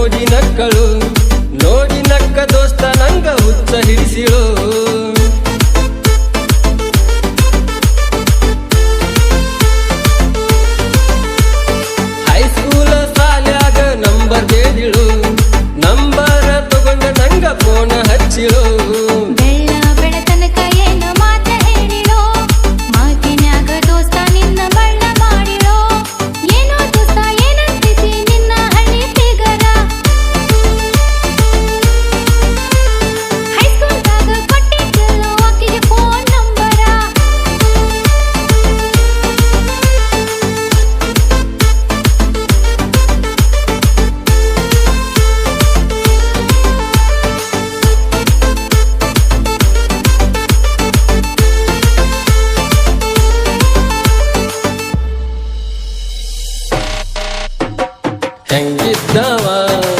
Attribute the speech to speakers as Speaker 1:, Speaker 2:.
Speaker 1: ನೋಡಿ ನಕ್ಕಳು ನೋಡಿ ನಕ್ಕ ದೋಸ್ತ ನಂಗ ಹುಚ್ಚ ಹಿಡಿಸಿಳು. الدوام